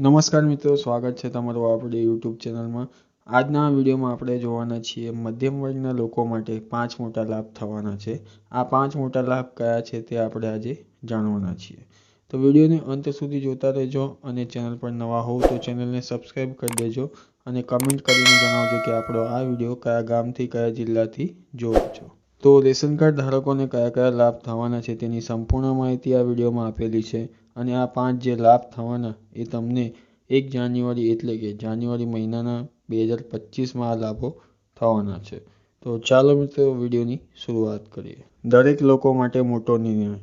નમસ્કાર મિત્રો, સ્વાગત છે તમારું આપણી યુટ્યુબ ચેનલમાં. આજના વિડીયોમાં આપણે જોવાના છીએ મધ્યમ વર્ગના લોકો માટે પાંચ મોટા લાભ થવાના છે. આ પાંચ મોટા લાભ કયા છે તે આપણે આજે જાણવાના છીએ. તો વિડીયોને અંત સુધી જોતા રહેજો અને ચેનલ પર નવા હોવ તો ચેનલને સબસ્ક્રાઈબ કરી દેજો અને કમેન્ટ કરીને જણાવજો કે આપણો આ વીડિયો કયા ગામથી, કયા જિલ્લાથી જોવો છો. તો રેશન કાર્ડ ધારકોને કયા કયા લાભ થવાના છે તેની સંપૂર્ણ માહિતી આ વિડીયોમાં આપેલી છે. અને આ પાંચ જે લાભ થવાના એ તમને એક જાન્યુઆરી એટલે કે જાન્યુઆરી મહિનાના બે હજાર પચીસમાં આ લાભો થવાના છે. તો ચાલો મિત્રો વિડીયોની શરૂઆત કરીએ. દરેક લોકો માટે મોટો નિર્ણય.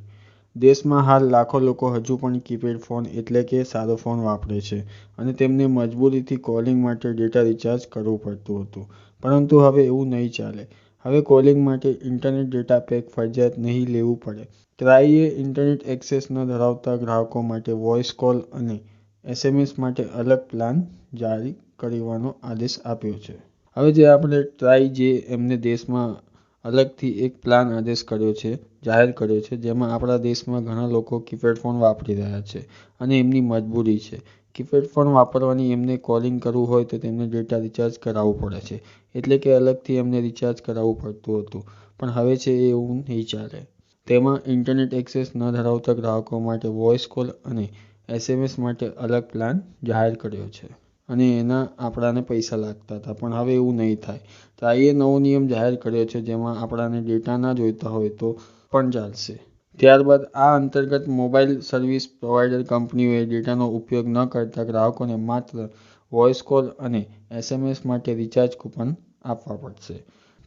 દેશમાં હાલ લાખો લોકો હજુ પણ કીપેડ ફોન એટલે કે સાદો ફોન વાપરે છે અને તેમને મજબૂરીથી કોલિંગ માટે ડેટા રિચાર્જ કરવું પડતું હતું. પરંતુ હવે એવું નહીં ચાલે. હવે કોલિંગ માટે ઇન્ટરનેટ ડેટા પેક ફરજિયાત નહીં લેવું પડે. ટ્રાઈએ ઇન્ટરનેટ એક્સેસ ન ધરાવતા ગ્રાહકો માટે વોઇસ કોલ અને એસએમએસ માટે અલગ પ્લાન જારી કરવાનો આદેશ આપ્યો છે. હવે જે આપણે ટ્રાય જે એમને દેશમાં અલગથી એક પ્લાન આદેશ કર્યો છે, જાહેર કર્યો છે, જેમાં આપણા દેશમાં ઘણા લોકો કીપેડ ફોન વાપરી રહ્યા છે અને એમની મજબૂરી છે. કીપેડ ફોન વાપરવાની એમને કોલિંગ કરવું હોય તો તેમને ડેટા રિચાર્જ કરાવવું પડે છે. એટલે કે અલગથી એમને રિચાર્જ કરાવવું પડતું હતું. પણ હવે છે એ એવું નહીં ચાલે. તેમાં ઇન્ટરનેટ એક્સેસ ન ધરાવતા ગ્રાહકો માટે વોઇસ કોલ અને એસએમએસ માટે અલગ પ્લાન જાહેર કર્યો છે. અને એના આપણાને પૈસા લાગતા હતા, પણ હવે એવું નહીં થાય. ટ્રાઈએ નવો નિયમ જાહેર કર્યો છે, જેમાં આપણાને ડેટા ના જોઈતા હોય તો પણ ચાલશે. ત્યારબાદ આ અંતર્ગત મોબાઈલ સર્વિસ પ્રોવાઈડર કંપનીઓએ ડેટાનો ઉપયોગ ન કરતા ગ્રાહકોને માત્ર વોઇસ કોલ અને એસએમએસ માટે રિચાર્જ કૂપન આપવા પડશે.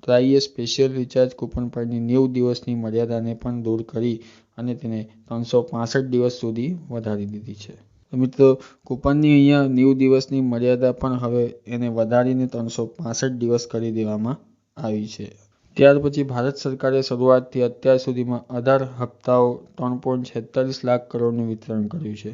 ટ્રાઈએ સ્પેશિયલ રિચાર્જ કૂપન પરની નેવું દિવસની મર્યાદાને પણ દૂર કરી અને તેને ત્રણસો પાસઠ દિવસ સુધી વધારી દીધી છે. મિત્રો, કૂપનની અહીંયા નેવું દિવસની મર્યાદા પણ હવે એને વધારીને ત્રણસો પાસઠ દિવસ કરી દેવામાં આવી છે. ત્યાર પછી ભારત સરકારે શરૂઆતથી અત્યાર સુધીમાં અઢાર હપ્તાઓ ત્રણ પોઈન્ટ છેતાલીસ લાખ કરોડનું વિતરણ કર્યું છે.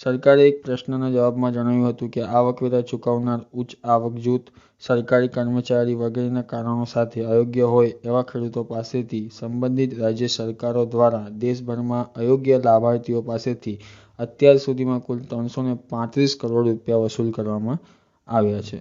સરકારે એક પ્રશ્નના જવાબમાં જણાવ્યું હતું કે આવકવેરા ચૂકવનાર ઉચ્ચ આવક જૂથ, સરકારી કર્મચારી વગેરેના કારણો સાથે અયોગ્ય હોય એવા ખેડૂતો પાસેથી સંબંધિત રાજ્ય સરકારો દ્વારા દેશભરમાં અયોગ્ય લાભાર્થીઓ પાસેથી અત્યાર સુધીમાં કુલ ત્રણસો પાંત્રીસ કરોડ રૂપિયા વસૂલ કરવામાં આવ્યા છે.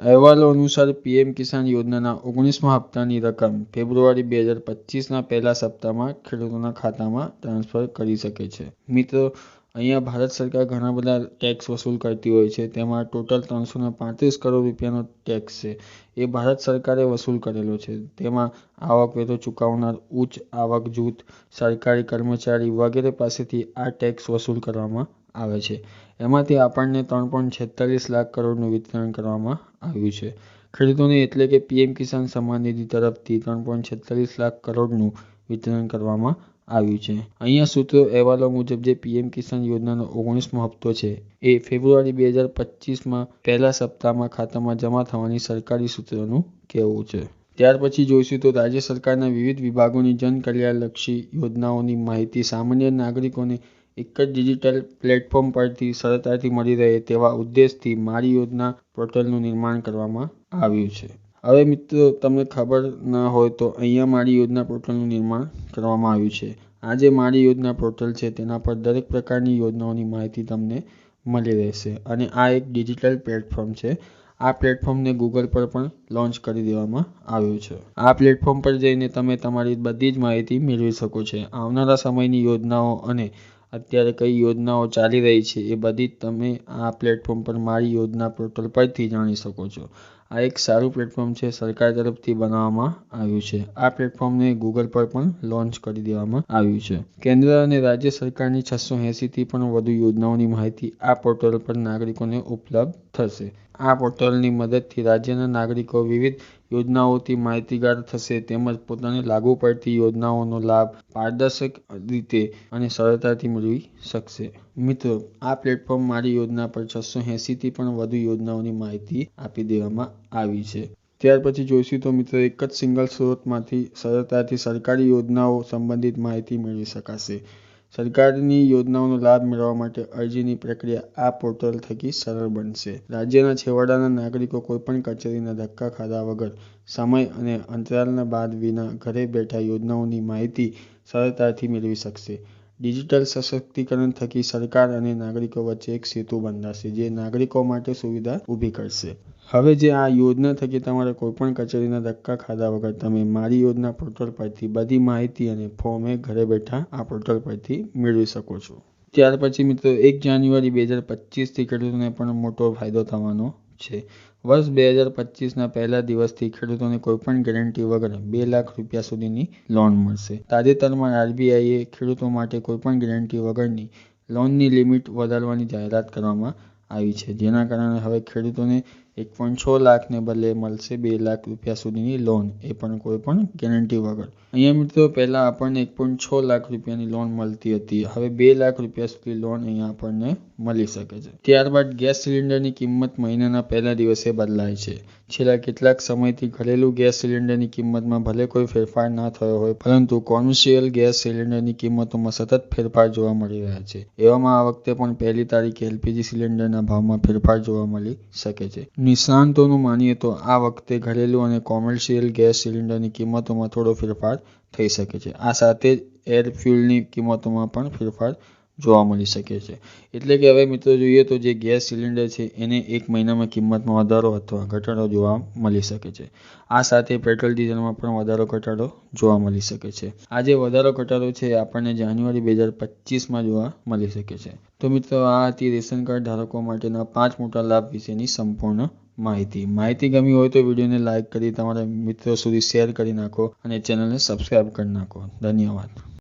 અહેવાલો અનુસાર પીએમ કિસાન યોજનાના ઓગણીસમા હપ્તાની રકમ ફેબ્રુઆરી બે હજાર પચીસના પહેલા સપ્તાહમાં ખેડૂતોના ખાતામાં ટ્રાન્સફર કરી શકે છે. મિત્રો, અહીંયા ભારત સરકાર ઘણા બધા ટેક્સ વસૂલ કરતી હોય છે. તેમાં ટોટલ ત્રણસો ને પાંત્રીસ કરોડ રૂપિયાનો ટેક્સ છે. એ ભારત સરકારે વસૂલ કરેલો છે. તેમાં આવકવેરો ચૂકવનાર, ઉચ્ચ આવક જૂથ, સરકારી કર્મચારી વગેરે પાસેથી આ ટેક્સ વસૂલ કરવામાં આવે છે. એમાંથી આપણને ત્રણ પોઈન્ટ છેતાલીસ લાખ કરોડનું વિતરણ કરવામાં આવ્યું છે. ખેડૂતોને એટલે કે પીએમ કિસાન સન્માન નિધિ તરફથી ત્રણ પોઈન્ટ છેતાલીસ લાખ કરોડનું વિતરણ કરવામાં આવ્યું છે. અહીંયા સૂત્રો અહેવાલો મુજબ જે પીએમ કિસાન યોજનાનો ઓગણીસમો હપ્તો છે, એ ફેબ્રુઆરી બે હજાર પચીસમાં પહેલા સપ્તાહમાં ખાતામાં જમા થવાની સરકારી સૂત્રોનું કહેવું છે. ત્યાર પછી જોઈશું તો રાજ્ય સરકારના વિવિધ વિભાગોની જન કલ્યાણલક્ષી યોજનાઓની માહિતી સામાન્ય નાગરિકોને એક જ ડિજિટલ પ્લેટફોર્મ પરથી સરળતાથી મળી રહે તેવા ઉદ્દેશથી મારી યોજના પોર્ટલનું નિર્માણ કરવામાં આવ્યું છે. હવે મિત્રો, તમને ખબર ન હોય તો અહીંયા મારી યોજના પોર્ટલનું નિર્માણ કરવામાં આવ્યું છે. આ જે મારી યોજના પોર્ટલ છે, તેના પર દરેક પ્રકારની યોજનાઓની માહિતી તમને મળી રહેશે અને આ એક ડિજિટલ પ્લેટફોર્મ છે. આ પ્લેટફોર્મને ગૂગલ પર પણ લોન્ચ કરી દેવામાં આવ્યું છે. આ પ્લેટફોર્મ પર જઈને તમે તમારી બધી જ માહિતી મેળવી શકો છો. આવનારા સમયની યોજનાઓ અને અત્યારે કઈ યોજનાઓ ચાલી રહી છે એ બધી તમે આ પ્લેટફોર્મ પર મારી યોજના પોર્ટલ પરથી જાણી શકો છો. આ એક સારું પ્લેટફોર્મ છે સરકાર તરફથી બનાવવામાં આવ્યું છે. આ પ્લેટફોર્મને ગૂગલ પર પણ લોન્ચ કરી દેવામાં આવ્યું છે. કેન્દ્ર અને રાજ્ય સરકારની છસો એંસીથી પણ વધુ યોજનાઓની માહિતી આ પોર્ટલ પર નાગરિકોને ઉપલબ્ધ થશે. આ પોર્ટલની મદદથી રાજ્યના નાગરિકો વિવિધ યોજનાઓથી માહિતીગાર થશે તેમજ પોતાને લાગુ પડતી યોજનાઓનો લાભ પારદર્શક રીતે અને સરળતાથી મેળવી શકશે. મિત્રો, આ પ્લેટફોર્મ મારી યોજના પર છસો એંસીથી પણ વધુ યોજનાઓની માહિતી આપી દેવામાં આવી છે. ત્યાર પછી જોઈશું તો મિત્રો, એક જ સિંગલ સ્ત્રોતમાંથી સરળતાથી સરકારી યોજનાઓ સંબંધિત માહિતી મેળવી શકાશે. સરકારની યોજનાઓનો લાભ મેળવવા માટે અરજીની પ્રક્રિયા આ પોર્ટલ થકી સરળ બનશે. રાજ્યના છેવાડાના નાગરિકો કોઈપણ કચેરીના ધક્કા ખાધા વગર સમય અને અંતરાલના બાદ વિના ઘરે બેઠા યોજનાઓની માહિતી સરળતાથી મેળવી શકશે. ડિજિટલ સશક્તિકરણ થકી સરકાર અને નાગરિકો વચ્ચે એક સેતુ બંધાશે, જે નાગરિકો માટે સુવિધા ઊભી કરશે. હવે જે આ યોજના થકી તમારે કોઈપણ કચેરીના ધક્કા ખાધા વગર તમે મારી યોજના પોર્ટલ પરથી બધી માહિતી અને ફોર્મ એ ઘરે બેઠા આ પોર્ટલ પરથી મેળવી શકો છો. ત્યાર પછી મિત્રો, એક જાન્યુઆરી બે હજાર પચીસથી ખેડૂતોને પણ મોટો ફાયદો થવાનો છે. વર્ષ બે હજાર પચીસના પહેલા દિવસથી ખેડૂતોને કોઈપણ ગેરંટી વગર બે લાખ રૂપિયા સુધીની લોન મળશે. તાજેતરમાં આરબીઆઈએ ખેડૂતો માટે કોઈપણ ગેરંટી વગરની લોનની લિમિટ વધારવાની જાહેરાત કરવામાં આવી છે, જેના કારણે હવે ખેડૂતોને એક પોઈન્ટ છ લાખને બદલે મળશે બે લાખ રૂપિયા સુધીની લોન એ પણ કોઈ પણ ગેરંટી વગર. અહીંયા મિત્રો, પહેલાં આપણને એક પોઈન્ટ છ લાખ રૂપિયાની લોન મળતી હતી. હવે બે લાખ રૂપિયા સુધી લોન અહીંયા આપણને મળી શકે છે. ત્યારબાદ ગેસ સિલિન્ડરની કિંમત મહિનાના પહેલા દિવસે બદલાય છે. છેલ્લા કેટલાક સમયથી ઘરેલું ગેસ સિલિન્ડરની કિંમતમાં ભલે કોઈ ફેરફાર ના થયો હોય, પરંતુ કોમર્શિયલ ગેસ સિલિન્ડરની કિંમતોમાં સતત ફેરફાર જોવા મળી રહ્યા છે. એવામાં આ વખતે પણ પહેલી તારીખે એલપીજી સિલિન્ડરના ભાવમાં ફેરફાર જોવા મળી શકે છે. નિષ્ણાંતોનું માનીએ તો આ વખતે ઘરેલું અને કોમર્શિયલ ગેસ સિલિન્ડરની કિંમતોમાં થોડો ફેરફાર થઈ શકે છે. આ સાથે જ એર ફ્યુલની કિંમતોમાં પણ ફેરફાર જોવા મળી શકે છે. એટલે કે હવે મિત્રો જોઈએ તો જે ગેસ સિલિન્ડર છે, એને એક મહિનામાં કિંમતમાં વધારો અથવા ઘટાડો જોવા મળી શકે છે. આ સાથે પેટ્રોલ, ડીઝલમાં પણ વધારો, ઘટાડો જોવા મળી શકે છે. આ જે વધારો, ઘટાડો છે આપણને જાન્યુઆરી બે હજાર પચીસમાં જોવા મળી શકે છે. તો મિત્રો, આ હતી રેશન કાર્ડ ધારકો માટેના પાંચ મોટા લાભ વિશેની સંપૂર્ણ માહિતી. માહિતી ગમી હોય તો વિડીયોને લાઇક કરી, તમારા મિત્રો સુધી શેર કરી નાખો અને ચેનલને સબસ્ક્રાઈબ કરી નાખો. ધન્યવાદ.